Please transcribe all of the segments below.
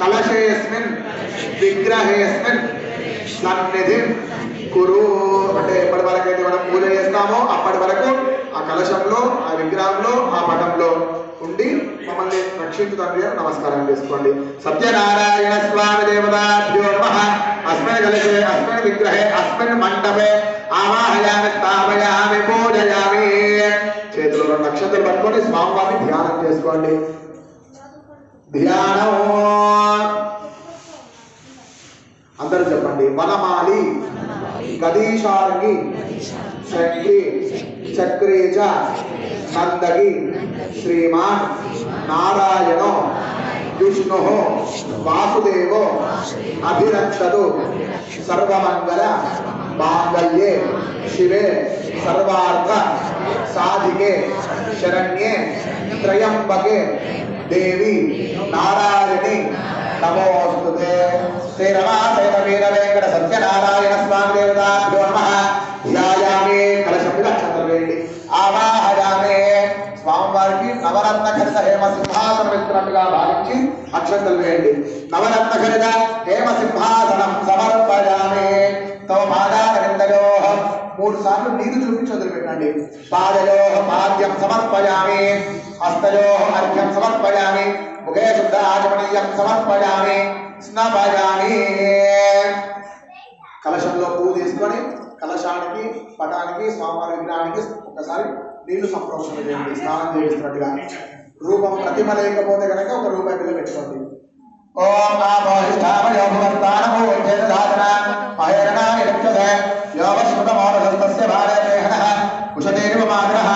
కలశేస్మిన్ విగ్రహేస్మిన్ సన్నిధి కురు. అంటే ఎప్పటి వరకు అయితే మనం పూజ చేస్తామో అప్పటి వరకు ఆ కలశంలో ఆ విగ్రహంలో ఆ పటంలో ఉండి మమ్మల్ని రక్షించు తండ్రి అని నమస్కారం చేసుకోండి. సత్యనారాయణ స్వామి దేవతాభ్యో నమ. అస్మిన్ కలశే అస్మిన్ విగ్రహే అస్మిన్ మండపే. ఆవాహయామి స్థాపయామి పూజయామి. చేతిలో రెండు నక్షత్రం పట్టుకొని స్వామివారిని ధ్యానం చేసుకోండి. ధ్యానం అందరూ చెప్పండి వనమాలి గదీశారకి శక్తి చక్రేజ నందగి శ్రీమాన్ నారాయణో విష్ణు వాసుదేవో అభిరక్షదు సర్వమంగళ మాంగళ్యే శివే సర్వార్థ సాధికే శరణ్యే త్రయంబకే దేవి నారాయణి నమోస్తుతే. శ్రీ రమా వీర వెంకట సత్యనారాయణ స్వామి దేవతాభ్యో నమ. ధ్యాయామి కలశం మీద అక్షంతలు ఆవాహయామే. స్వామివారికి నవరత్న ఖరిత హేమ సింహాసనం ఎత్తున్నట్టుగా భావించి అక్షంతలు వేయండి నవరత్న ఖరిత హేమ సింహాసనం సమర్పయామే. తమ పాదాకరిందయో మూడు సార్లు నీరు చూపించి వదిలిపెట్టండి. పాదయో పాద్యం సమర్పయామి. హస్తయో అర్ఘ్యం సమర్పయామి. ముఖే శుద్ధ ఆచమనీయం సమర్పయామి. స్నపయామి. కలశంలో పువ్వు తీసుకొని కలశానికి పటానికి స్వామివారి విగ్రహానికి ఒకసారి నీళ్ళు సంప్రోక్షణ చేయండి. స్నానం చేయిస్తున్నట్టుగా. రూపం ప్రతిమ లేకపోతే కనుక ఒక రూపాయి బిల్ల పెట్టుకోండి. ఓం ఆపోహిష్టామయోగవర్తానమో సాధన అహేరణాయ రక్షసే యోగశ్రుతమోరసస్తస్య భారతేహనః కుశతేరివ మాతరః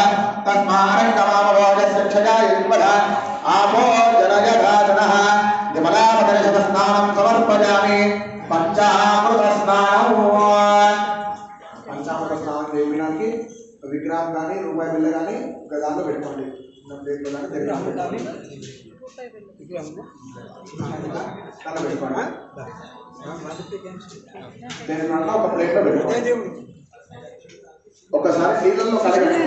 తస్మారంగమామభోజస్య క్షయాయ విద్మధ ఆపో జనయధాతనః విమలాపదర్శన స్నానం సమర్పయామి పంచామృత స్నానం పంచామృత స్నానం చేయడానికి విగ్రహం కానీ రూపాయి బిల్ల కానీ ఒక దాంట్లో పెట్టుకోండి ఉన్న ప్లేట్లో కానీ దగ్గర పెట్టాలి దాంట్లో పెట్టుకోండి దేని దాంట్లో ఒక ప్లేట్లో పెట్టుకోండి ఒకసారి నీళ్ళల్లో కడగండి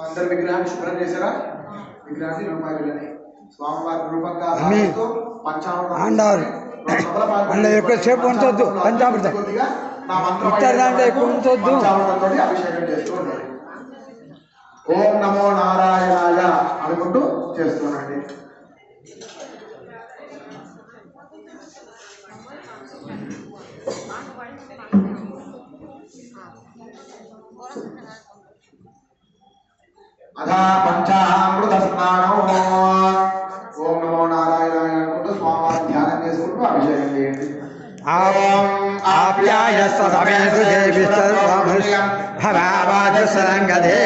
అందరు విగ్రహాన్ని శుభ్రం చేశారా? విగ్రహాన్ని రూపాయి బిల్లని స్వామివారి రూపంగా పంచామృతం అందులో ఎక్కువసేపు ఉంచొద్దు, పంచామృతం. దాంట్లో ఎక్కువ ఉంచొద్దు. పంచామృతంతోటి అభిషేకం చేస్తూ ఉండాలి ఓం నమో నారాయణాయ అనుకుంటూ చేస్తున్నాండి అథా పంచామృత స్నానం ఓం నమో నారాయణాయ అనుకుంటూ స్వామివారి ధ్యానం చేసుకుంటూ అభిషేకం చేయండి. आप्याय सदमे सुजे विसर्वमृष भवावाच सरङ्गधे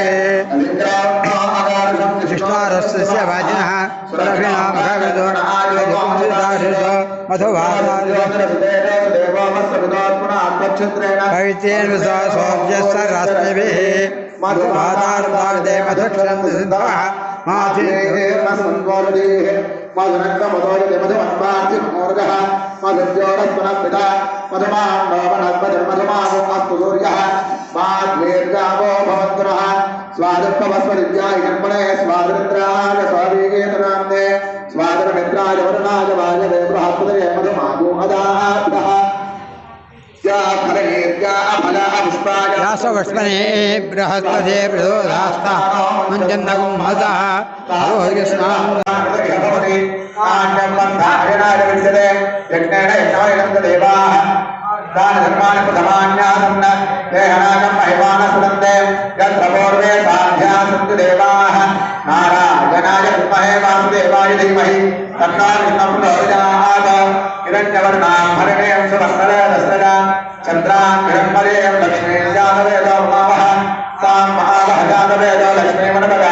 शिष्टारस्य स्य वचनः सुरभिणां भवितो आयुर्दारितो मधुभागात्मक्षत्रेण पवित्रेण सौभ्यश्च राष्ट्रभिः मधुभागार्दादेवदक्षरं सिन्धवः। माधुरेः सन्वर्णेः मधुरक्तमधोरिते मधुमन्मार्तिमोर्गः मधुर्योरस्वनस्मिता मधुमान्नवनस्पतिर्मधुमामुखस्तु सूर्यः वाग्वेर्गावो भवन्तुरः स्वादुत्तमस्वदिव्यायकल्पणे स्वादृन्द्राय स्वावेगेतनाम्ने स्वादुरमित्राय वरुणाय वायवे बृहस्पतये मधुमागोहदाः व्यासवस्मने बृहस्पते बृहदास्ता मुञ्जन्नगुं महतः विद्यते यज्ञेन यज्ञवयं देवाः दानधर्माणि प्रथमान्यासं न देहनागं महिमानः सुनन्ते यत्र पूर्वे साध्या सन्ति देवाः नारायणाय विद्महे वासुदेवाय धीमहि तन्नाविष्णुप्रजात हिरण्यवर्णां हरिणेयं सुवत्सरे दशरा चन्द्रान् ब्रह्मरेयं लक्ष्मीर्जातवेदो मावः तां महावः जातवेदो लक्ष्मीमणवः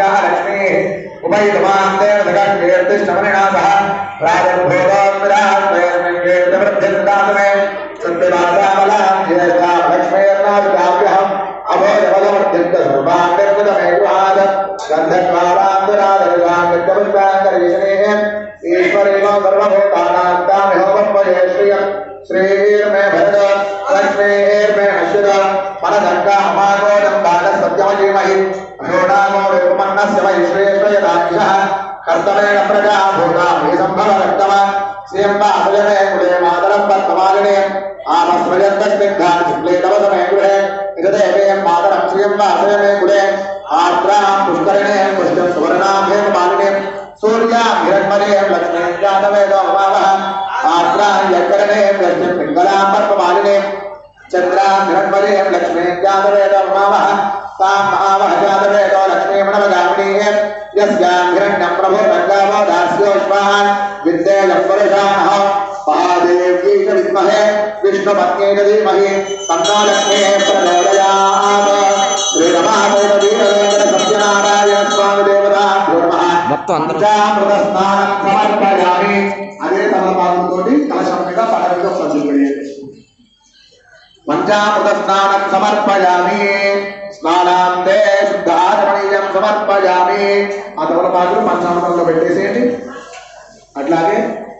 राज्ञः लक्ष्मीः। उपैतमान्तेन सकाश्वेर्तिष्ठमनिणा सह राजभोगात्मिरात्मयस्मिन्केतवृद्धिन्दातमे सत्यमात्रामला ज्येष्ठा लक्ष्मीर्नाभिकाव्यहम् अभोजबलवर्धिन्तसर्वाङ्गर्गतमेवाद गन्धर्वारान्तराधर्वाङ्गतपुष्पाङ्गरीशनेः ईश्वरेव सर्वभूतानान्तामिहोपयेश्रियम् श्री कर्तवेण प्रजा भूता मे संभव रक्तम श्रियम्बा सजने कुले मातरम वर्तमानिने आमस्मजन्तस्निग्धा शुक्ले तवसमे गृहे निजते मे मातरम श्रियम्बा सजने कुले आर्द्रां पुष्करिणे पुष्टं सुवर्णां हेममालिने सूर्यां हिरण्मले लक्ष्मीं जातवेदो मामः आर्द्रां यकरणे लक्ष्मीं पिङ्गलां पर्पमालिने चन्द्रां हिरण्मले लक्ष्मीं जातवेदो मामः तां विद्येयं पुरुषाणः महादेव्यै च विद्महे विष्णुपत्न्यै च धीमहि तन्नो लक्ष्मीः प्रचोदयात् శ్రీరమాదేవ వీరవేంద్ర సత్యనారాయణ స్వామి దేవతాభ్యో నమః మొత్తం అందరూ పంచామృత స్నానం సమర్పయామి అదే తమలపాకుతోటి కలశం మీద పడ మీద పంచుకోండి పంచామృత స్నానం సమర్పయామి స్నానాంతే శుద్ధాచమణీయం సమర్పయామి ఆ తమలపాకులు పంచామృతంలో పెట్టేసేయండి అట్లాగే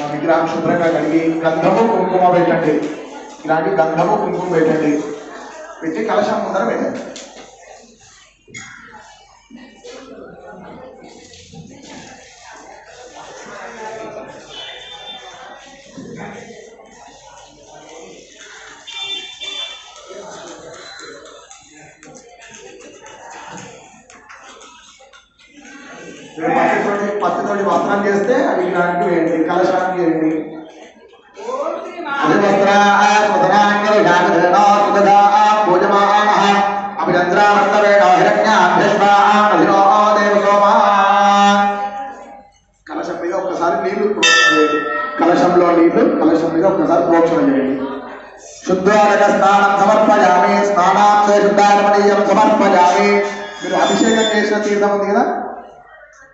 మా విగ్రహం శుభ్రంగా కడిగి గంధము కుంకుమ పెట్టండి. ఇలాంటి గంధము కుంకుమ పెట్టండి. పెట్టి కలశం ముందర పెట్టండి. పత్తితోటి వస్త్రం చేస్తే అది విగ్రహానికి వేయండి కలశానికి వేయండి కలశం మీద ఒక్కసారి నీళ్ళు కలశంలో నీళ్ళు కలశం మీద ఒక్కసారి ప్రోక్షణ చేయండి. శుద్ధారక స్నానం సమర్పయామి. స్నానాంశ శుద్ధారమణీయం సమర్పయామి. మీరు అభిషేకం చేసిన తీర్థం ఉంది కదా?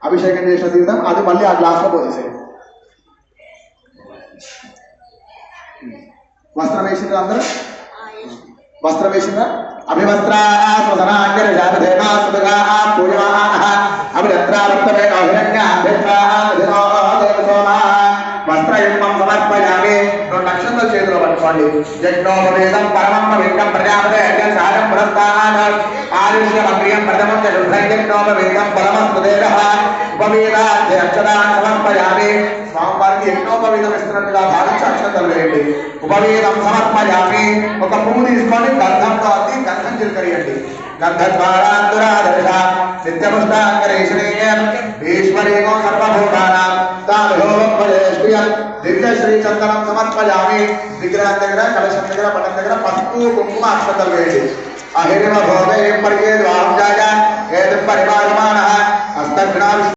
అభిషేకం చేసిన తీర్థం అది మళ్ళీ ఆ గ్లాస్లో పోసేసేయండి వస్త్రం వేసిండ్రా అందరూ? వస్త్రం వేసిండ్రా? అభివస్త్రా స్వసనాంగర వస్త్రయుగ్మం సమర్పయామి. రెండు నక్షత్రాలు చేతిలో పట్టుకోండి. యజ్ఞోపవేదం పరమం పవిత్రం ప్రజాపతే సారం పురస్తాన్ ఆయుష్యమగ్రియం ప్రథమం చ శుద్ధం యజ్ఞోపవేదం పరమస్తు దేవః ఉపవేదాధ్య అక్షరాన్ని సమర్పయామి స్వామివారికి యజ్ఞోపవేదం ఇస్తున్నట్టుగా భావించి అక్షతలు వేయండి ఉపవేదం సమర్పయామి ఒక పువ్వు తీసుకొని గంధంతో అద్ది గంధం చిలకరియండి గంధద్వారాంతురాదర్శ నిత్యపుష్టాంగరేశ్వరీయం ఈశ్వరీగో సర్వభూతానాం తాభోపదేశ్రియం దివ్య శ్రీ చందనం సమర్పయామి విగ్రహం దగ్గర కలశం దగ్గర పటం దగ్గర పసుపు కుంకుమ అక్షతలు వేయండి अहिर्म परिये परिवार जाजा परिवार अस्तर